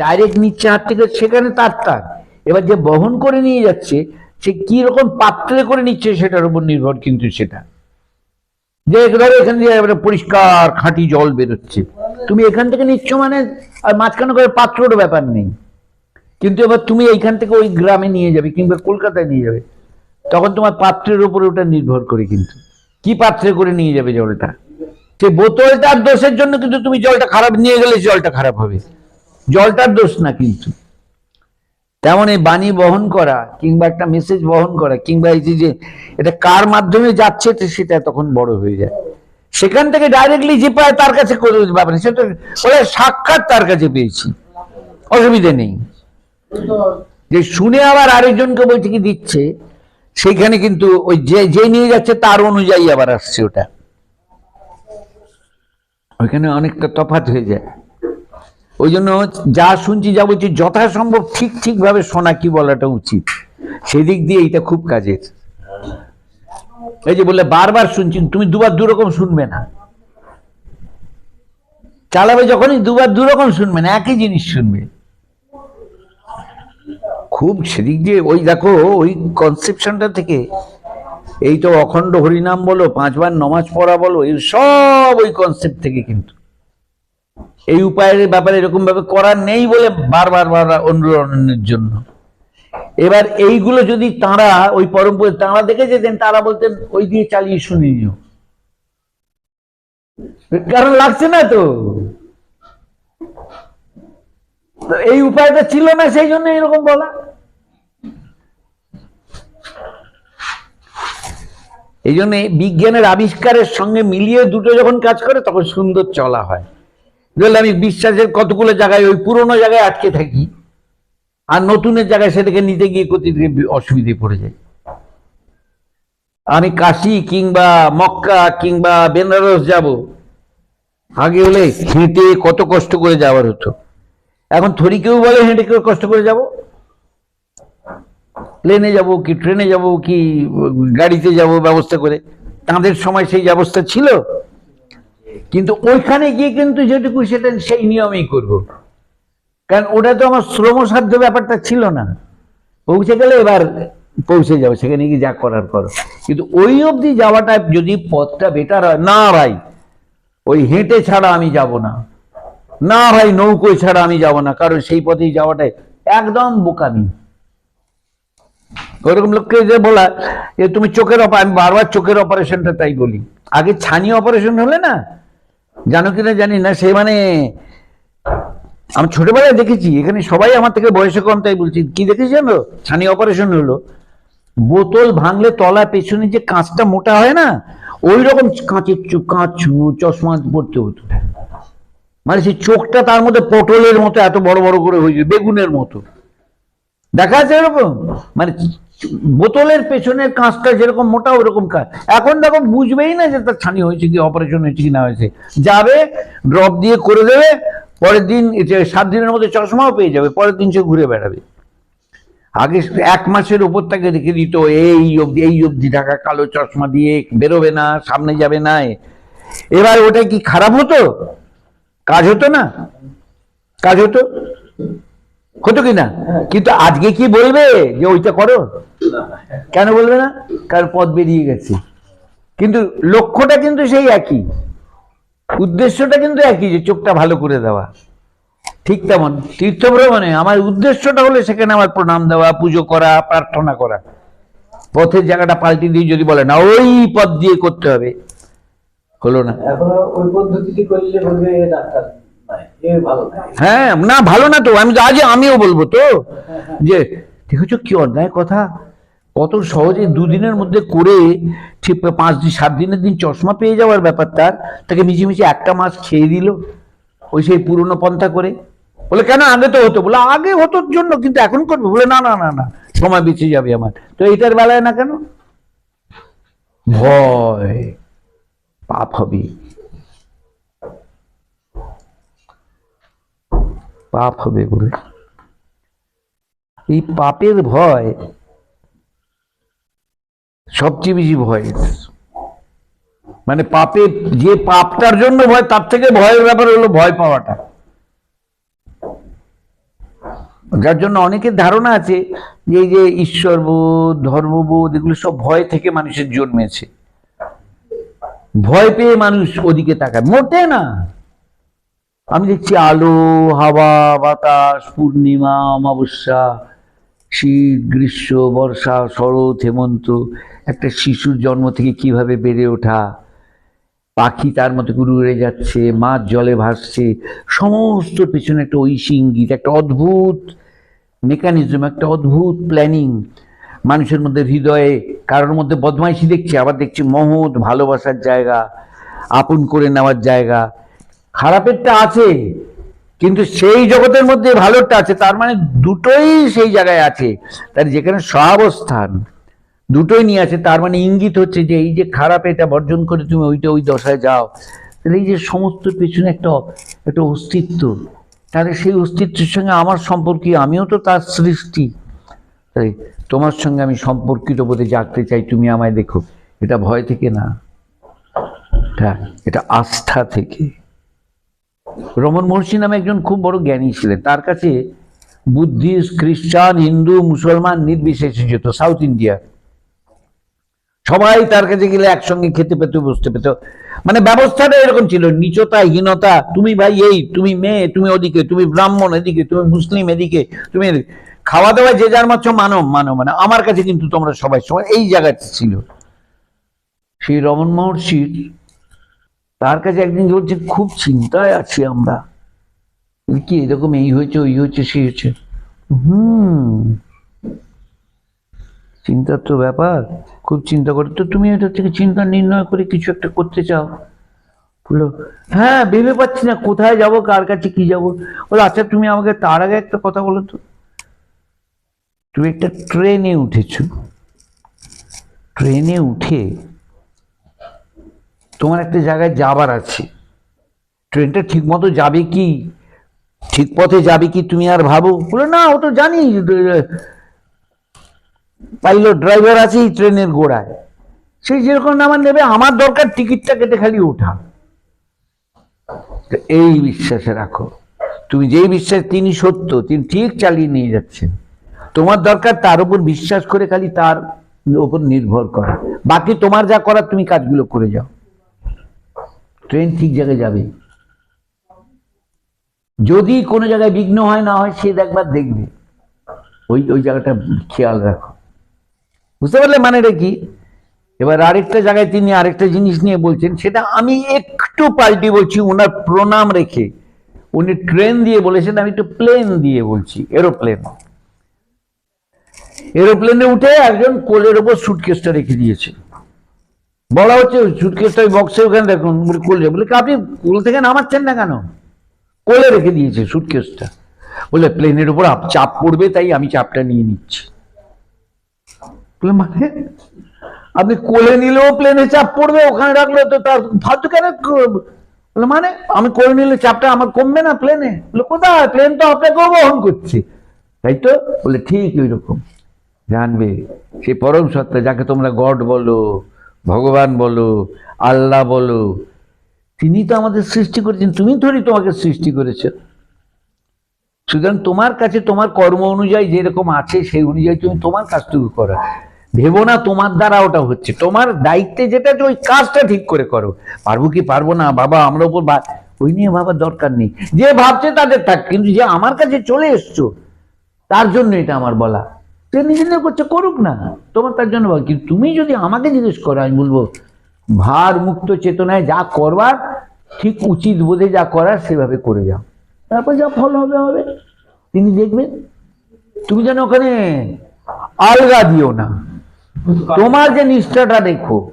Direct নিচ্ছে হাত থেকে, সেখানে তার তার। এবার যে বহন করে নিয়ে যাচ্ছে, সে কি রকম পাত্রে করে নিচ্ছে সেটার উপর নির্ভর কিন্তু সেটা। যে ধরো এখান দিয়ে পরিষ্কার খাঁটি জল বেরোচ্ছে। তুমি এখান থেকে নিচ্ছ মানে আর মাঝখানে করে পাত্রর ব্যাপার নেই। কিন্তু এবার তুমি এইখান থেকে ওই গ্রামে নিয়ে যাবে কিংবা কলকাতায় নিয়ে যাবে। তখন তোমার পাত্রের উপরে ওটা নির্ভর করে কিন্তু। কি পাত্রে করে নিয়ে যাবে জলটা? সে বোতলটার দোষের জন্য কিন্তু তুমি জলটা খারাপ, নিয়ে গেলে জলটা খারাপ হবে। জলটার দোষ না কিন্তু। তেমন এই বাণী বহন করা কিংবা একটা মেসেজ বহন করা কিংবা এই যে এটা কার মাধ্যমে যাচ্ছে সেটা তখন বড় হয়ে যায়। সেখান থেকে ডাইরেক্টলি যে পায় তার কাছে সাক্ষাৎ তার কাছে পেয়েছি। অসুবিধে নেই। যে শুনে আবার আরেকজনকে বলছে কি দিচ্ছে, সেইখানে কিন্তু ওই যে যে নিয়ে যাচ্ছে তার অনুযায়ী আবার আসছে ওটা। ওইখানে অনেকটা তফাৎ হয়ে যায়। ওই জন্য যা শুনছি যা বলছি যথাসম্ভব ঠিক ঠিকভাবে শোনা কি বলাটা উচিত। সেদিক দিয়ে এইটা খুব কাজের। এই যে বললে বারবার শুনছি, তুমি দুবার দু রকম শুনবে না। চালাবে যখনই দুবার দু রকম শুনবে না, একই জিনিস শুনবে। খুব সেদিক দিয়ে ওই দেখো, ওই কনসেপশনটা থেকে এই তো অখণ্ড হরিনাম বলো, পাঁচবার নমাজ পড়া বলো, এই সব ওই কনসেপ্ট থেকে কিন্তু। এই উপায়ের ব্যাপারে এরকম ভাবে করার নেই বলে বারবার বারবার অনুরণনের জন্য। এবার এইগুলো যদি তাঁরা ওই পরম্পরা তাঁরা দেখে যেতেন তারা বলতেন, ওই দিয়ে চালিয়ে শুনে নিও। কারণ লাগছে না তো এই উপায়টা ছিল না, সেই জন্য এরকম বলা। এই জন্য বিজ্ঞানের আবিষ্কারের সঙ্গে মিলিয়ে দুটো যখন কাজ করে, তখন সুন্দর চলা হয়। ধরলে আমি বিশ্বাসের কতগুলো জায়গায়, ওই পুরোনো জায়গায় আটকে থাকি, আর নতুনের জায়গায় সেটাকে নিতে গিয়ে কোথায় অসুবিধে পড়ে যায়। আমি কাশি কিংবা মক্কা কিংবা বেনারস যাব, আগে হলে হেঁটে কত কষ্ট করে যাওয়ার হতো। এখন থরি কেউ বলে হেঁটে কেউ কষ্ট করে যাব? প্লেনে যাব কি, ট্রেনে যাব কি, গাড়িতে যাব ব্যবস্থা করে? তাদের সময় সেই ব্যবস্থা ছিল? কিন্তু ওইখানে গিয়ে কিন্তু যেটুকু সেটা সেই নিয়মেই করব। কারণ ওটা তো আমার শ্রমসাধ্য ব্যাপারটা ছিল না। পৌঁছে গেলে এবার পৌঁছে যাবে, সেখানে গিয়ে যা করার করো। কিন্তু ওই অবধি যাওয়াটা যদি পথটা বেটার হয়, না ভাই, ওই হেঁটে ছাড়া আমি যাব না। না ভাই নৌকোয় ছাড়া আমি যাব না, কারণ সেই পথেই যাওয়াটাই একদম বোকামি। ওরকম লোককে যে বলা যে তুমি চোখের অপার আমি বারবার চোখের অপারেশনটা তাই বলি। আগে ছানি অপারেশন হলে না জানো কিনা জানি না, সে মানে আমি ছোটবেলায় দেখেছি, এখানে সবাই আমার থেকে বয়সে কম, তাই বলছি। কি দেখেছি জানো? ছানি অপারেশন হলো। বোতল ভাঙলে তলা পেছনে যে কাঁচটা মোটা হয় না ওই রকম কাঁচের কাঁচ, চশমা পড়তে হতো। মানে সেই চোখটা তার মধ্যে পটলের মতো, এত বড় বড় করে হয়েছে বেগুনের মতো। দেখা আছে এরকম? মানে বোতলের পেছনের কাঁচটা যেরকম মোটা, ওরকম কাজ এখন দেখো বুঝবেই না যে তার ছানি হয়েছে কি অপারেশন হয়েছে কি না হয়েছে। যাবে ড্রপ দিয়ে করে দেবে, পরের দিন সাত দিনের মধ্যে চশমাও পেয়ে যাবে, পরের দিন সে ঘুরে বেড়াবে। আগে এক মাসের উপর তাকে রেখে দিত, এই অবধি এই অবধি ঢাকা কালো চশমা দিয়ে বেরোবে না, সামনে যাবে না এবার ওটা কি খারাপ হতো? কাজ হতো না? কাজ হতো? হতো কি না? কিন্তু আজকে কি বলবে যে ওইটা করো? কেন বলবে না? কারণ পথ বেরিয়ে গেছে। কিন্তু লক্ষ্যটা কিন্তু সেই একই। উদ্দেশ্যটা কিন্তু একই যে চোখটা ভালো করে দেওয়া। ঠিক তেমন। তীর্থ ভ্রমণে আমার উদ্দেশ্যটা হলো সেখানে আমার প্রণাম দেওয়া, পুজো করা, প্রার্থনা করা। পথের জায়গাটা পাল্টে দিয়ে যদি বলে, না, ওই পথ দিয়ে করতে হবে। হলো না। এখন ওই পদ্ধতিটি করলে এ ডাক্তার। হ্যাঁ না, ভালো না তো, আমি তো আজ আমিও বলব তো। যে, দেখেছ কি অন্যায় কথা? কত সহজে দুদিনের মধ্যে করে ঠিক পাঁচ দিন, সাত দিনের দিন চশমা পেয়ে যাওয়ার ব্যাপার তার, তাকে মিছিমিছি একটা মাস খেয়ে দিল, ওই সেই পুরনো পন্থা করে। বলে, কেন আগে তো হতো? বলে, আগে হতো জন্য, কিন্তু এখন করবে। বলে, না না না না, সময় বেঁচে যাবে আমার। তো এইটার বেলায় না কেন? ভয়, পাপ হবে। পাপ হবে বলে। এই পাপের ভয় সবচেয়ে বেশি ভয় মানে পাপে যে পাপটার জন্য ভয়, তার থেকে ভয়ের ব্যাপার হলো ভয় পাওয়াটা। যার জন্য অনেকের ধারণা আছে যে এই যে ঈশ্বরবোধ, ধর্মবোধ, এগুলো সব ভয় থেকে মানুষের জন্মেছে। ভয় পেয়ে মানুষ ওদিকে তাকায়। মোটে না। আমি দেখছি আলো, হাওয়া, বাতাস, পূর্ণিমা, অমাবস্যা, শীত, গ্রীষ্ম, বর্ষা, শরৎ, হেমন্ত, একটা শিশুর জন্ম থেকে কীভাবে বেড়ে ওঠা, পাখি তার মতো করে উড়ে যাচ্ছে, মাছ জলে ভাসছে, সমস্ত পেছনে একটা ঐশী ইঙ্গিত, একটা অদ্ভুত মেকানিজম একটা অদ্ভুত প্ল্যানিং মানুষের মধ্যে হৃদয়ে, কারোর মধ্যে বদমাইশি দেখছি, আবার দেখছি মহৎ ভালোবাসার জায়গা, আপন করে নেওয়ার জায়গা। খারাপেরটা আছে, কিন্তু সেই জগতের মধ্যে ভালোটা আছে, তার মানে দুটোই সেই জায়গায় আছে। তার যেখানে সহাবস্থান দুটোই নিয়ে আছে, তার মানে ইঙ্গিত হচ্ছে যে এই যে খারাপ এটা বর্জন করে তুমি ওইটা ওই দশায় যাও। তাহলে এই যে সমস্ত পেছনে একটা একটা অস্তিত্ব, তাহলে সেই অস্তিত্বের সঙ্গে আমার সম্পর্ক আমিও তো তার সৃষ্টি। তাই তোমার সঙ্গে আমি সম্পর্কিত বোধে জাগতে চাই, তুমি আমায় দেখো। এটা ভয় থেকে না, এটা এটা আস্থা থেকে। রমন মহর্ষি নামে একজন খুব বড় জ্ঞানী ছিলেন। তার কাছে বুদ্ধিস্ট খ্রিস্টান, হিন্দু, মুসলমান, নির্বিশেষে যেত, সাউথ ইন্ডিয়া। সবাই তার কাছে গেলে একসঙ্গে খেতে পেত, বসতে পেত। মানে ব্যবস্থাটা এরকম ছিল, নিচতা, হীনতা, তুমি ভাই এই, তুমি মেয়ে, তুমি ওদিকে, তুমি ব্রাহ্মণ এদিকে, তুমি মুসলিম এদিকে, তুমি খাওয়া দাওয়া যে যার মাত্র মানো মানো মানে আমার কাছে কিন্তু তোমরা সবাই সবাই এই জায়গাতে ছিল। সেই রমন মহর্ষির তার কাছে একদিন বলছে, খুব চিন্তায় আছি আমরা। কি, এরকম এই হয়েছে, ওই হয়েছে, সেই হয়েছে? হুম। চিন্তার তো ব্যাপার। খুব চিন্তা করে, তো তুমি এটা থেকে চিন্তা নির্ণয় করে কিছু একটা করতে চাও? বলল হ্যাঁ ভেবে পাচ্ছি না, কোথায় যাব, কার কাছে কি যাব? বলো আচ্ছা তুমি আমাকে তার আগে একটা কথা বলো তো। তুমি একটা ট্রেনে উঠেছো। ট্রেনে উঠে তোমার একটা জায়গায় যাবার আছে। ট্রেনটা ঠিক মতো যাবে কি? ঠিক পথে যাবে কি তুমি আর ভাবো? বলে, না, ও তো জানি পাইলট ড্রাইভার আছেই ট্রেনের গোড়ায়। সেই যেরকম নামার নেবে, আমার দরকার টিকিটটা কেটে খালি ওঠা। এই বিশ্বাসে রাখো। তুমি যেই বিশ্বাস, তিনি সত্য, তিনি ঠিক চালিয়ে নিয়ে যাচ্ছেন। তোমার দরকার তার উপর বিশ্বাস করে খালি তার উপর নির্ভর করা। বাকি তোমার যা করার, তুমি কাজগুলো করে যাও। ট্রেন ঠিক জায়গায় যাবে। যদি কোনো জায়গায় বিঘ্ন হয়, না হয়, সে একবার দেখবে। ওই ওই জায়গাটা খেয়াল রাখো। বুঝতে পারলে মানেটা কি? এবার আরেকটা জায়গায় তিনি আরেকটা জিনিস নিয়ে বলছেন, সেটা আমি একটু পাল্টি বলছি ওনার প্রণাম রেখে। উনি ট্রেন দিয়ে বলেছেন, আমি একটু প্লেন দিয়ে বলছি, এরোপ্লেন। এরোপ্লেনে উঠে একজন কোলের ওপর সুটকেসটা রেখে দিয়েছে। বলা হচ্ছে সুটকেসটা ওই বক্সে ওখানে দেখুন কোলে, বলে আপনি কোল থেকে নামাচ্ছেন না কেন? কোলে রেখে দিয়েছে সুটকেসটা বলে প্লেনের উপর চাপ পড়বে, তাই আমি চাপটা নিয়ে নিচ্ছি। মানে? আপনি কোলে নিলেও প্লেনে চাপ পড়বে, ওখানে রাখলে তো তার ফালতু কেন বলে মানে? আমি কোলে নিলে চাপটা আমার কমবে না প্লেনে বলে কোথায়? প্লেন তো আপনাকেও বহন করছে। তাই তো? বলে ঠিক ওই রকম। জানবে সেই পরম সত্তা, যাকে তোমরা গড বলো ভগবান বলো, আল্লাহ বলো, তিনি তো আমাদের সৃষ্টি করেছেন, তুমি ধরি তোমাকে সৃষ্টি করেছেন সুতরাং তোমার কাছে তোমার কর্ম অনুযায়ী যেরকম আছে, সেই অনুযায়ী তুমি তোমার কাজটুকু করো। ভেবো না তোমার দ্বারা ওটা হচ্ছে, তোমার দায়িত্বে যেটা ওই কাজটা ঠিক করে করো। পারব কি পারব না? বাবা, আমরা উপর বা- ওই নিয়ে ভাবার দরকার নেই। যে ভাবছে তাদের থাক, কিন্তু যে আমার কাছে চলে এসছো, তার জন্য এটা আমার বলা। সে নিজে নিজে করছে করুক না। তোমার তার জন্য। কিন্তু তুমি যদি আমাকে জিজ্ঞেস করো আমি বলব ভার মুক্ত চেতনায় যা করবার ঠিক উচিত বোধে যা করার সেভাবে করে যাও। তারপর যা ফল হবে হবে। তিনি দেখবেন তুমি যেন ওখানে আলগা দিও না। তোমার যে নিষ্ঠাটা দেখো।